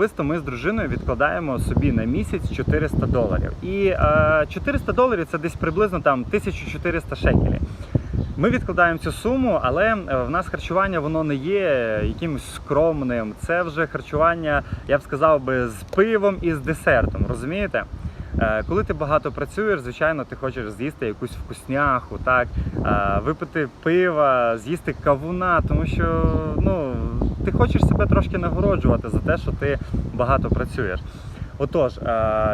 особисто ми з дружиною відкладаємо собі на місяць 400 доларів. І е, 400 доларів це десь приблизно там 1400 шекелів. Ми відкладаємо цю суму, але е, в нас харчування воно не є якимось скромним. Це вже харчування, я б сказав би, з пивом і з десертом. Розумієте? Е, Коли ти багато працюєш, звичайно, ти хочеш з'їсти якусь вкусняху, так е, випити пива, з'їсти кавуна, тому що ну ти хочеш себе трошки нагороджувати за те, що ти багато працюєш. Отож, е,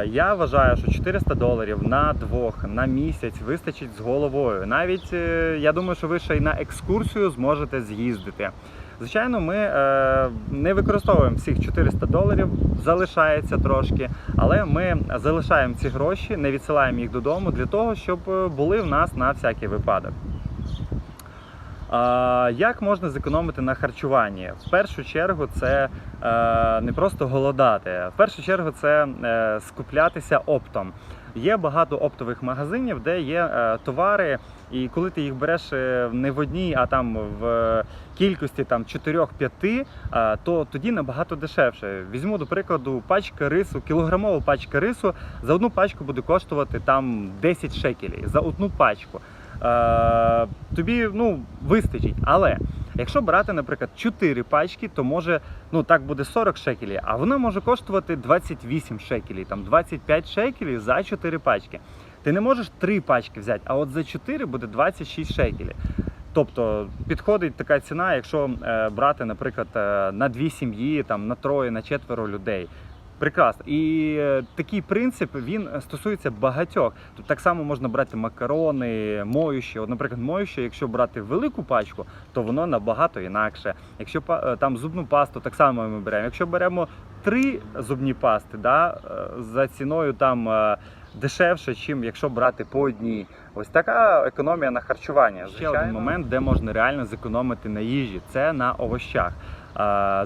я вважаю, що 400 доларів на двох на місяць вистачить з головою. Навіть е, я думаю, що ви ще й на екскурсію зможете з'їздити. Звичайно, ми е, не використовуємо всіх 400 доларів, залишається трошки, але ми залишаємо ці гроші, не відсилаємо їх додому для того, щоб були в нас на всякий випадок. Як можна зекономити на харчуванні? В першу чергу це е, не просто голодати. В першу чергу це е, скуплятися оптом. Є багато оптових магазинів, де є е, товари, і коли ти їх береш не в одній, а там в кількості там 4-5, е, то тоді набагато дешевше. Візьму до прикладу пачка рису, кілограмова пачка рису за одну пачку буде коштувати там 10 шекелів за одну пачку. Е, тобі ну, вистачить. Але якщо брати, наприклад, 4 пачки, то може ну так буде 40 шекелів, а вона може коштувати 28 шекелів, там 25 шекелів за 4 пачки. Ти не можеш 3 пачки взяти, а от за 4 буде 26 шекелів. Тобто підходить така ціна, якщо е, брати, наприклад, е, на дві сім'ї, там на троє, на четверо людей. Прекрасно. І е, такий принцип він стосується багатьох. Тобто так само можна брати макарони, моющі. От, наприклад, моюще, якщо брати велику пачку, то воно набагато інакше. Якщо е, там зубну пасту, так само ми беремо. Якщо беремо три зубні пасти, да, е, за ціною там. Дешевше, чим якщо брати по одній. Ось така економія на харчування. Ще один момент, де можна реально зекономити на їжі, це на овощах.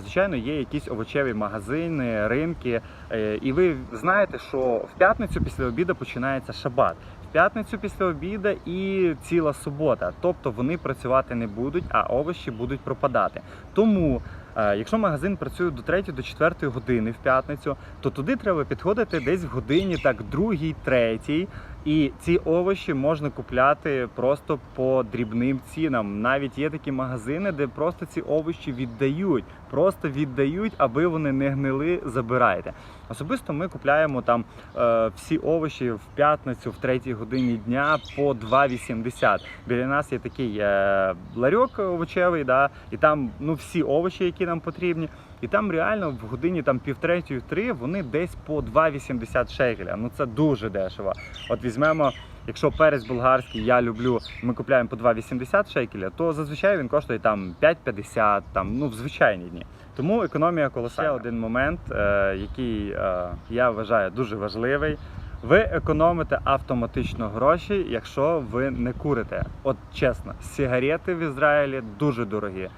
Звичайно, є якісь овочеві магазини, ринки, е, і ви знаєте, що в п'ятницю після обіду починається шабат. В п'ятницю після обіду і ціла субота. Тобто вони працювати не будуть, а овочі будуть пропадати. Тому, якщо магазин працює до 3 до 4 години в п'ятницю, то туди треба підходити десь в годині, так, другій, третій. І ці овочі можна купляти просто по дрібним цінам. Навіть є такі магазини, де просто ці овочі віддають, просто віддають, аби вони не гнили, забирайте. Особисто ми купляємо там е, всі овочі в п'ятницю, в третій годині дня по 2,80. Біля нас є такий е, ларьок овочевий, да, і там ну, всі овочі, які нам потрібні. І там реально в годині там півтретьої три вони десь по 2,80 шекеля. Ну це дуже дешево. От візьмемо, якщо перець болгарський, я люблю, ми купляємо по 2,80 шекеля, то зазвичай він коштує там 5,50, там, ну в звичайні дні. Тому економія колосальна. Ще один момент, е, який е, я вважаю дуже важливий. Ви економите автоматично гроші, якщо ви не курите. От чесно, сигарети в Ізраїлі дуже дорогі.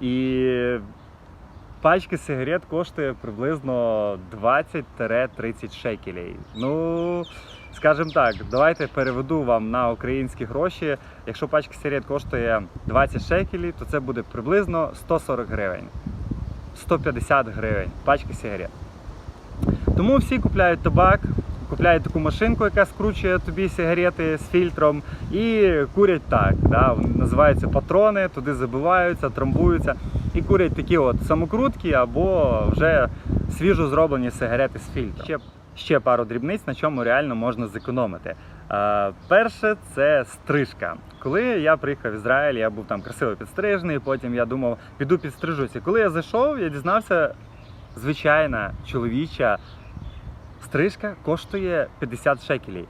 І пачки сигарет коштує приблизно 20-30 шекелей. Ну, скажімо так, давайте переведу вам на українські гроші. Якщо пачка сигарет коштує 20 шекелів, то це буде приблизно 140 гривень. 150 гривень пачка сигарет. Тому всі купляють табак, купляють таку машинку, яка скручує тобі сигарети з фільтром, і курять так. Да? Називаються патрони, туди забиваються, трамбуються і курять такі от самокрутки або вже свіжо зроблені сигарети з фільтром. Ще, ще пару дрібниць, на чому реально можна зекономити. Е, перше це стрижка. Коли я приїхав в Ізраїль, я був там красиво підстрижений, потім я думав, піду підстрижуся. Коли я зайшов, я дізнався, звичайна чоловіча стрижка коштує 50 шекелів.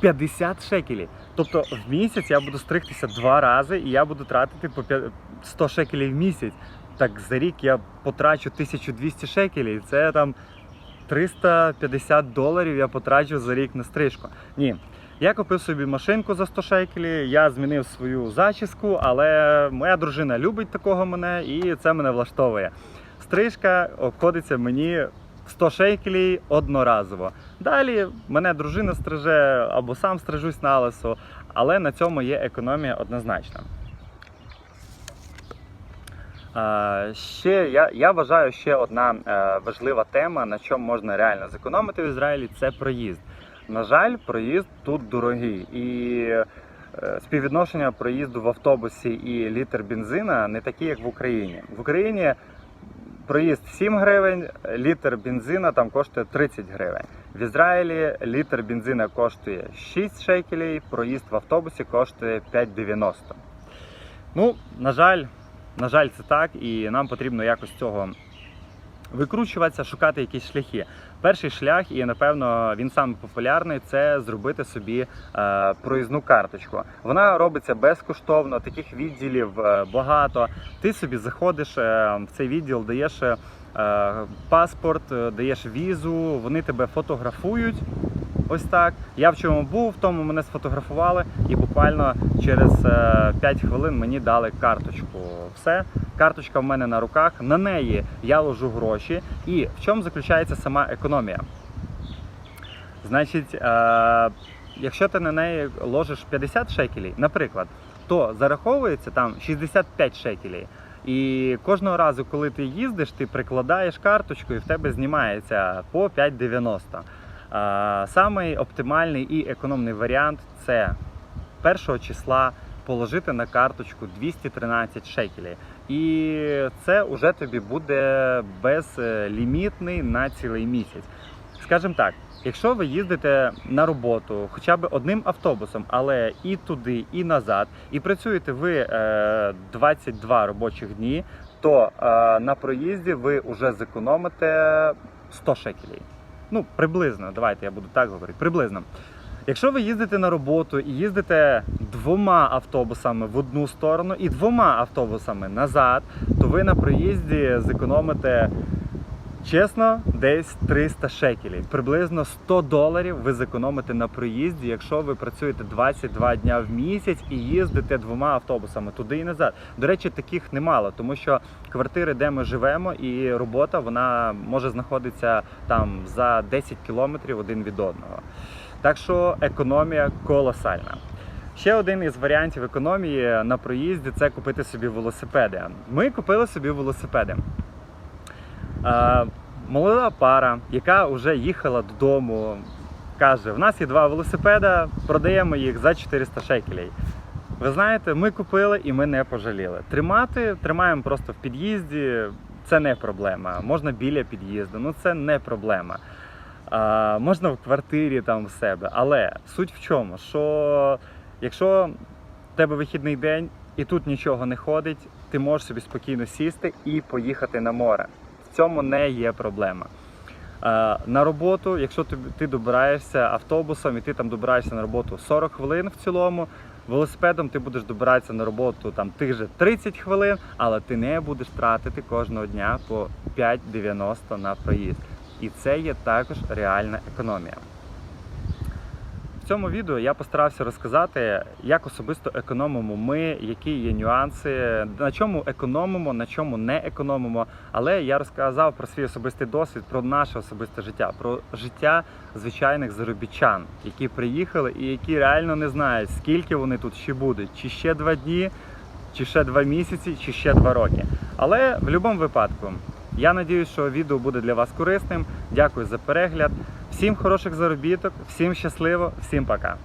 50 шекелів. Тобто в місяць я буду стригтися два рази і я буду тратити по п'я- 100 шекелів в місяць. Так за рік я потрачу 1200 шекелів. Це там 350 доларів я потрачу за рік на стрижку. Ні. Я купив собі машинку за 100 шекелів, я змінив свою зачіску, але моя дружина любить такого мене і це мене влаштовує. Стрижка обходиться мені 100 шекелів одноразово. Далі мене дружина стриже або сам стрижусь на лисо, але на цьому є економія однозначно. Е, Ще я, я вважаю, ще одна е, важлива тема, на чому можна реально зекономити в Ізраїлі, це проїзд. На жаль, проїзд тут дорогий. І е, співвідношення проїзду в автобусі і літр бензина не такі, як в Україні. В Україні проїзд 7 гривень, літр бензина там коштує 30 гривень. В Ізраїлі літр бензина коштує 6 шекелей, проїзд в автобусі коштує 5,90. Ну, на жаль, на жаль, це так, і нам потрібно якось цього викручуватися, шукати якісь шляхи. Перший шлях, і напевно він саме популярний, це зробити собі е, проїзну карточку. Вона робиться безкоштовно, таких відділів е, багато. Ти собі заходиш е, в цей відділ, даєш е, паспорт, е, даєш візу, вони тебе фотографують. Ось так. Я в чому був, в тому мене сфотографували, і буквально через е, 5 хвилин мені дали карточку. Все, карточка в мене на руках, на неї я ложу гроші. І в чому заключається сама економія? Значить, е, якщо ти на неї ложиш 50 шекелей, наприклад, то зараховується там 65 шекелей. І кожного разу, коли ти їздиш, ти прикладаєш карточку і в тебе знімається по 5,90. Самий оптимальний і економний варіант це першого числа положити на карточку 213 шекелей. І це вже тобі буде безлімітний на цілий місяць. Скажімо так, якщо ви їздите на роботу хоча б одним автобусом, але і туди, і назад, і працюєте ви е, 22 робочих дні, то е, на проїзді ви вже зекономите 100 шекелей. Ну, приблизно, давайте я буду так говорити. Приблизно. Якщо ви їздите на роботу і їздите двома автобусами в одну сторону і двома автобусами назад, то ви на проїзді зекономите чесно десь 300 шекелів. Приблизно 100 доларів ви зекономите на проїзді, якщо ви працюєте 22 дня в місяць і їздите двома автобусами туди і назад. До речі, таких немало, тому що квартири, де ми живемо, і робота вона може знаходитися там за 10 кілометрів один від одного. Так що економія колосальна. Ще один із варіантів економії на проїзді це купити собі велосипеди. Ми купили собі велосипеди. Молода пара, яка вже їхала додому, каже: в нас є два велосипеда, продаємо їх за 400 шекелей. Ви знаєте, ми купили і ми не пожаліли. Тримати тримаємо просто в під'їзді. Це не проблема. Можна біля під'їзду, ну це не проблема. А, можна в квартирі там в себе. Але суть в чому? Що якщо в тебе вихідний день і тут нічого не ходить, ти можеш собі спокійно сісти і поїхати на море. В цьому не є проблема. Е, На роботу, якщо ти, добираєшся автобусом і ти там добираєшся на роботу 40 хвилин в цілому, велосипедом ти будеш добиратися на роботу там тих же 30 хвилин, але ти не будеш тратити кожного дня по 5,90 на проїзд. І це є також реальна економія. Цьому відео я постарався розказати, як особисто економимо ми, які є нюанси, на чому економимо, на чому не економимо. Але я розказав про свій особистий досвід, про наше особисте життя, про життя звичайних заробітчан, які приїхали і які реально не знають, скільки вони тут ще будуть, чи ще два дні, чи ще два місяці, чи ще два роки. Але в будь-якому випадку. Я надіюсь, що відео буде для вас корисним. Дякую за перегляд. Всім хороших заробіток, всім щасливо, всім пока.